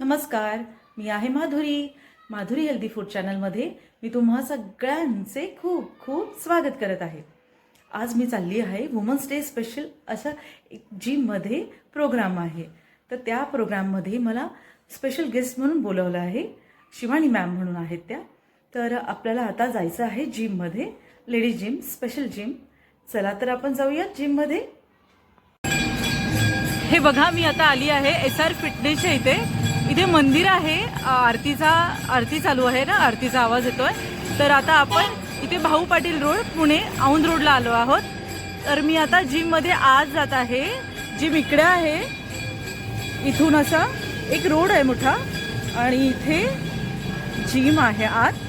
नमस्कार मी आहे Madhuri. Madhuri healthy food चॅनलमध्ये मी तुम्हा सगळ्यांचे खूप खूप स्वागत करत आहे. आज मी चालली आहे वुमन्स डे स्पेशल अशा एक जिममध्ये प्रोग्राम आहे. तर त्या प्रोग्राममध्ये मला स्पेशल गेस्ट म्हणून बोलवलं आहे शिवानी मॅम म्हणून आहेत त्या. तर आपल्याला आता जायचं आहे जिममध्ये लेडीज जिम स्पेशल जिम चला तर आपण जाऊया जिममध्ये हे बघा मी आता आली आहे एस आर फिटनेसच्या इथे. इथे मंदिर आहे. आरतीचा आरती चालू आहे ना? आरतीचा आवाज येतोय. तर आता आपण इथे भाऊ पाटील रोड पुणे औंध रोडला आलो आहोत. तर मी आता जिममध्ये आज जात आहे. जिम इकडे आहे. इथून असा एक रोड आहे मोठा. आणि इथे जिम आहे आत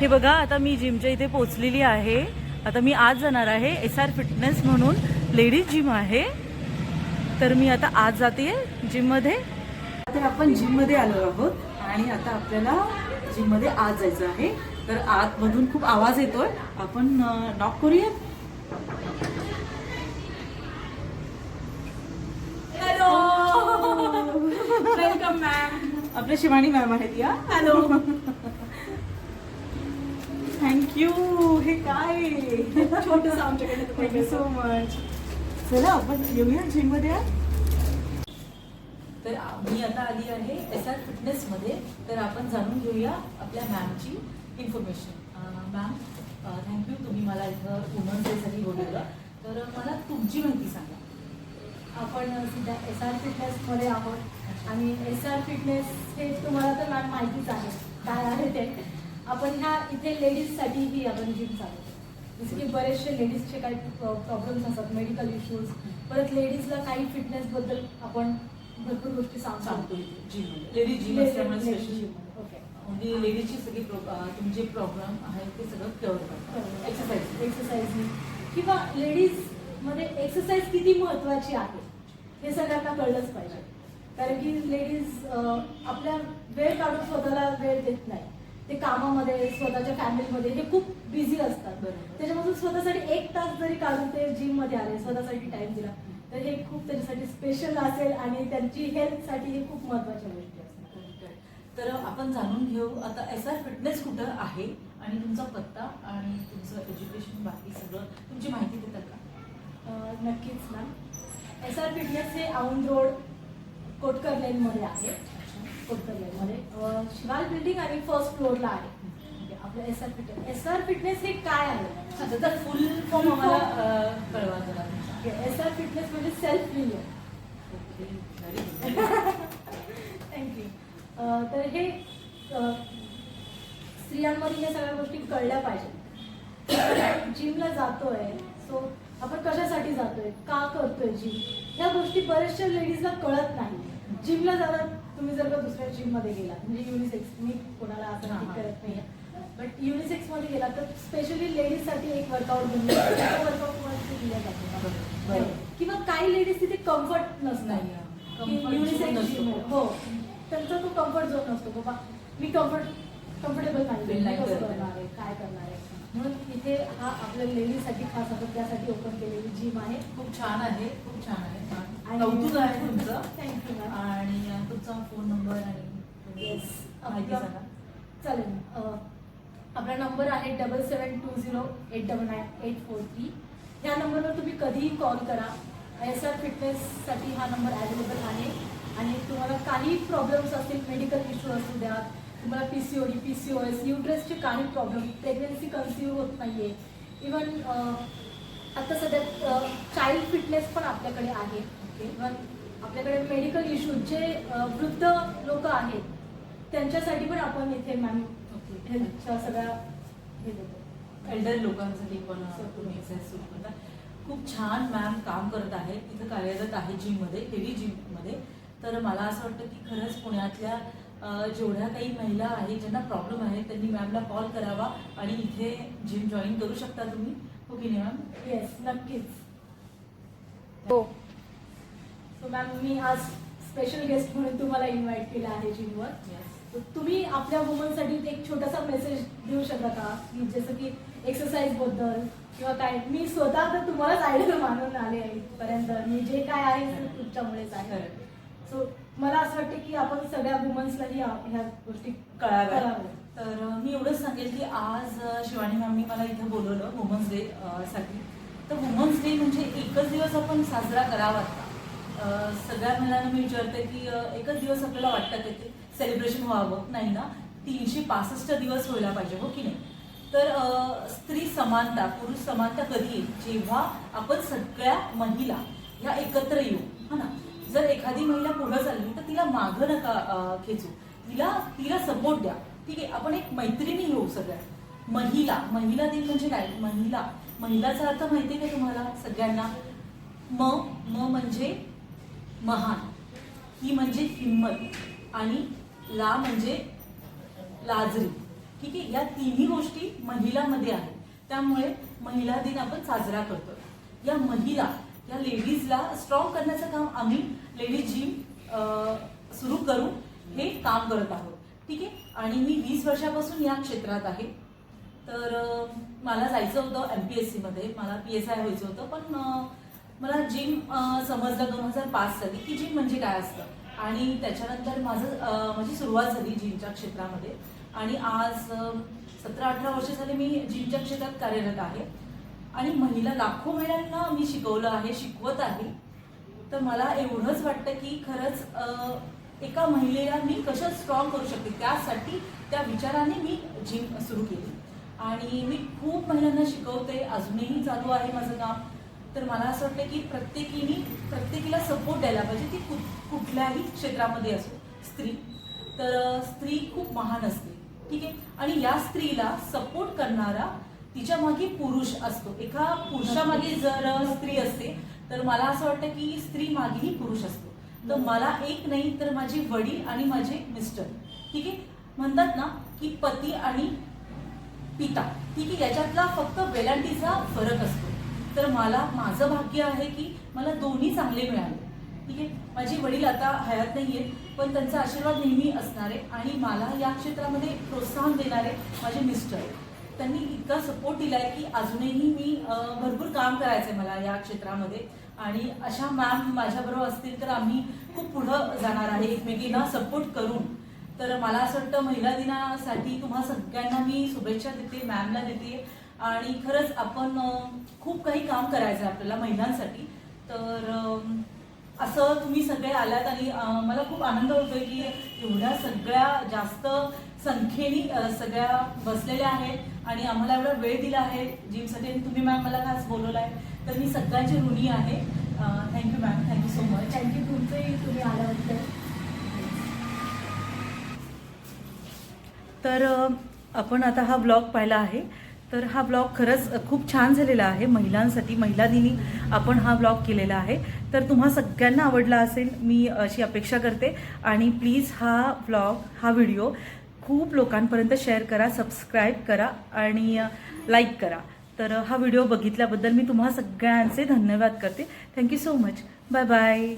हे बघा आता मी जिमच्या इथे पोचलेली आहे. आता मी आज जाणार आहे एस आर फिटनेस म्हणून. लेडीज जिम आहे. तर मी आता आज जाते जिममध्ये. तर आपण जिममध्ये आलो आहोत आणि आता आपल्याला जिममध्ये आज जायचं आहे. तर आतमधून खूप आवाज येतोय. आपण नॉक करूया? हॅलो वेलकम मॅम आपल्या शिवानी मॅम आहेत या. हॅलो थँक्यू हे काय? छोटस आमच्याकडे थँक्यू सो मच चला आपण येऊया जिममध्ये तर मी आता आली आहे एस आर फिटनेसमध्ये तर आपण जाणून घेऊया आपल्या मॅमची इन्फॉर्मेशन मॅम थँक्यू तुम्ही मला इथं वुमन्स डेसाठी बोलवलं तर मला तुमची माहिती सांगा. आपण सध्या एस आर फिटनेसमध्ये आहोत आणि एस आर फिटनेस हे तुम्हाला तर मॅम माहितीच आहे. काय आहे ते? आपण ह्या इथे लेडीजसाठी ही आपण जिम चालू जसं की बरेचसे लेडीजचे काही प्रॉब्लेम्स असतात मेडिकल इश्यूज परत लेडीजला काही फिटनेसबद्दल आपण भरपूर गोष्टी सांगतो लेडीज जिम असल्यामुळे स्पेशल ओके म्हणजे लेडीजची सगळी तुमचे प्रॉब्लेम आहेत ते सगळं कव्हर करतात. एक्सरसाइज एक्सरसाइज किंवा लेडीजमध्ये एक्सरसाइज किती महत्वाची आहे हे सगळ्यांना कळलंच पाहिजे. कारण की लेडीज आपल्या वेळ काढून स्वतःला वेळ देत नाही. ते कामामध्ये स्वतःच्या फॅमिलीमध्ये हे खूप बिझी असतात. बरोबर. त्याच्यामधून स्वतःसाठी एक तास जरी काढून ते जिममध्ये आले स्वतःसाठी टाइम दिला तर हे खूप त्याच्यासाठी स्पेशल असेल आणि त्यांची हेल्थसाठी हे खूप महत्त्वाच्या गोष्टी असतात. तर आपण जाणून घेऊ आता एस आर फिटनेस कुठं आहे आणि तुमचा पत्ता आणि तुमचं एज्युकेशन बाकी सगळं तुमची माहिती देतात का? नक्कीच मॅम एस आर फिटनेस हे औंध रोड कोटकर लेनमध्ये आहे. कोटकर लेनमध्ये अं, शिवाल बिल्डिंग आणि फर्स्ट फ्लोअरला आहे. आपलं S R fitness S R fitness हे काय आहे? त्याचा फुल फॉर्म आम्हाला कळवा जरा. एस आर फिटनेस म्हणजे सेल्फ गुड थँक्यू तर हे स्त्रियांमध्ये या सगळ्या गोष्टी कळल्या पाहिजेत जिमला जातोय सो आपण कशासाठी जातोय? का करतोय जिम ह्या गोष्टी बऱ्याचशा लेडीजला कळत नाही. जिमला जाणार तुम्ही जर का दुसऱ्या जिममध्ये गेला म्हणजे युनिसेक्स मी कोणाला असं. करत नाही बट युनिसेक्समध्ये गेला तर स्पेशली लेडीजसाठी एक वर्कआउट वर्कआउट दिल्या जातो बरोबर. किंवा काही लेडीज तिथे कम्फर्ट zone युनिसेक्स हो. त्यांचा तो कम्फर्ट झोन नसतो. बाबा मी कम्फर्ट कम्फर्टेबल नाही. करणार आहे? काय करणार आहे? म्हणून इथे हा आपल्या लेडीजसाठी खास आपण त्यासाठी ओपन केलेली जिम आहे. खूप छान आहे. खूप छान आहे. कौतुक आहे तुमचं. थँक्यू मॅम आणि तुमचा फोन नंबर आणि येस चालेल. आपला नंबर आहे double seven two zero eight double nine eight four three. ह्या नंबरवर तुम्ही कधीही कॉल करा. एस आर फिटनेससाठी हा नंबर अवेलेबल आहे. आणि तुम्हाला काही प्रॉब्लेम्स असतील मेडिकल इश्यू असू द्या तुम्हाला P C O D P C O S युट्रेसचे काही प्रॉब्लेम प्रेग्नन्सी कन्सिव्ह होत नाही आहे इवन आता सध्या चाइल्ड फिटनेस पण आपल्याकडे आहे. इवन आपल्याकडे मेडिकल इश्यू जे वृद्ध लोक आहेत त्यांच्यासाठी पण आपण इथे मॅम हेल्थच्या सगळ्या हे देतो. एल्डर लोकांसाठी पण तुम्ही एक्सरसाइज सुरू करता. खूप छान मॅम काम करत आहे तिथं कार्यरत आहे जिममध्ये हेवी जिममध्ये तर मला असं वाटतं की खरंच पुण्यातल्या जेवढ्या काही महिला आहेत ज्यांना प्रॉब्लेम आहे त्यांनी मॅमला कॉल करावा आणि इथे जिम जॉईन करू शकता तुम्ही. हो की नाही मॅम येस नक्कीच. हो. सो मॅम मी आज स्पेशल गेस्ट म्हणून तुम्हाला इन्व्हाइट केलं आहे जिमवर तर तुम्ही आपल्या वुमनसाठी एक छोटासा मेसेज देऊ शकता का? की जसं की एक्सरसाइजबद्दल किंवा काय? मी स्वतः तर तुम्हालाच आयडल मानून आले आहे इथपर्यंत. मी जे काय आहे ते तुमच्यामुळेच आहे. सो मला असं वाटतं की आपण सगळ्या वुमन्सलाही ह्या गोष्टी कळाव्या. तर मी एवढंच सांगेल की आज शिवानी मॅमनी मला इथं बोलवलं वुमन्स डे साठी. तर वुमन्स डे म्हणजे एकच दिवस आपण साजरा करावा सगळ्या महिलांना मी विचारते की एकच दिवस आपल्याला वाटतं की सेलिब्रेशन व्हावं नाही ना? तीनशे पासष्ट दिवस व्हायला पाहिजे हो की नाही? तर स्त्री समानता पुरुष समानता कधी येईल? जेव्हा आपण सगळ्या महिला ह्या एकत्र येऊ हा ना? जर एखादी महिला पुढं चालली तर तिला मागं नका खेचू. तिला तिला सपोर्ट द्या. ठीक आहे? आपण एक मैत्रिणी घेऊ सगळ्या. महिला महिला दिन म्हणजे काय? महिला महिलाचा अर्थ माहिती आहे का तुम्हाला सगळ्यांना? म म म्हणजे महान. ही म्हणजे हिंमत. आणि ला म्हणजे लाजरी. ठीक आहे? या तिन्ही गोष्टी महिलामध्ये आहेत. त्यामुळे महिला दिन आपण साजरा करतो या महिला या लेडीजला स्ट्रॉंग करण्याचं काम आम्ही लेडीज जिम सुरू करून हे काम करत आहोत. ठीक आहे? आणि मी वीस वर्षापासून या क्षेत्रात आहे. तर मला जायचं होतं एम पी एस सीमध्ये मला पी एस आय व्हायचं होतं. पण मला जिम समजलं दोन हजार पाच साली की जिम म्हणजे काय असतं? आणि त्याच्यानंतर माझं माझी सुरुवात झाली जिमच्या क्षेत्रामध्ये. आणि आज सतरा अठरा वर्ष झाले मी जिमच्या क्षेत्रात कार्यरत आहे. आणि महिला लाखो महिलांना मी शिकवलं आहे शिकवत आहे. तर मला एवढंच वाटतं की खरंच एका महिलेला मी कसं स्ट्रॉंग करू शकते त्यासाठी त्या विचाराने मी जिम सुरू केली. आणि मी खूप महिलांना शिकवते. अजूनही चालू आहे माझं काम तर मला असं वाटतं की प्रत्येकीने प्रत्येकीला सपोर्ट द्यायला पाहिजे. ती कुठ कुठल्याही क्षेत्रामध्ये असो. स्त्री. तर स्त्री खूप महान असते. ठीक आहे? आणि या स्त्रीला सपोर्ट करणारा तिच्यामागे पुरुष असतो. एका पुरुषामागे जर स्त्री असते तर मला असं वाटतं की स्त्री मागेही पुरुष असतो. तर मला एक नाही तर माझे वडील आणि माझे मिस्टर. ठीक आहे? म्हणतात ना की पती आणि पिता. ठीक आहे? याच्यातला फक्त वेलांटीचा फरक असतो. तर मला माझं भाग्य आहे की मला दोन्ही चांगले मिळाले. ठीक आहे? माझे वडील आता हयात नाही आहेत पण त्यांचा आशीर्वाद नेहमी असणारे आणि मला या क्षेत्रामध्ये प्रोत्साहन देणारे माझे मिस्टर त्यांनी इतका सपोर्ट दिलाय की अजूनही मी भरपूर काम करायचं आहे मला या क्षेत्रामध्ये. आणि अशा मॅम माझ्याबरोबर असतील तर आम्ही खूप पुढं जाणार आहे एकमेकींना सपोर्ट करून. तर मला असं वाटतं महिला दिनासाठी तुम्हा सगळ्यांना मी शुभेच्छा देते मॅमला देते. आणि खरंच आपण खूप काही काम करायचं आहे आपल्याला महिलांसाठी. तर असं तुम्ही सगळे आलात आणि मला खूप आनंद होतोय की एवढ्या सगळ्या जास्त संख्येने सगळ्या बसलेल्या आहेत आणि आम्हाला एवढा वेळ दिला आहे. जिमसाठी आणि तुम्ही मॅम मला खास बोलवलं आहे तर मी सगळ्यांची ऋणी आहे. Thank you ma'am thank you so much thank you तुमचंही तुम्ही आल्याबद्दल. तर आपण आता हा ब्लॉग पाहिला आहे. तर हा ब्लॉग खरंच खूप छान झालेला आहे. महिलांसाठी महिला दिनी आपण हा ब्लॉग केलेला आहे. तर तुम्हा सगळ्यांना आवडला असेल मी अशी अपेक्षा करते. आणि प्लीज हा ब्लॉग हा व्हिडिओ खूप लोकांपर्यंत शेअर करा सबस्क्राईब करा आणि लाईक करा. तर हा व्हिडिओ बघितल्याबद्दल मी तुम्हा सगळ्यांचे धन्यवाद करते. Thank you so much. Bye bye.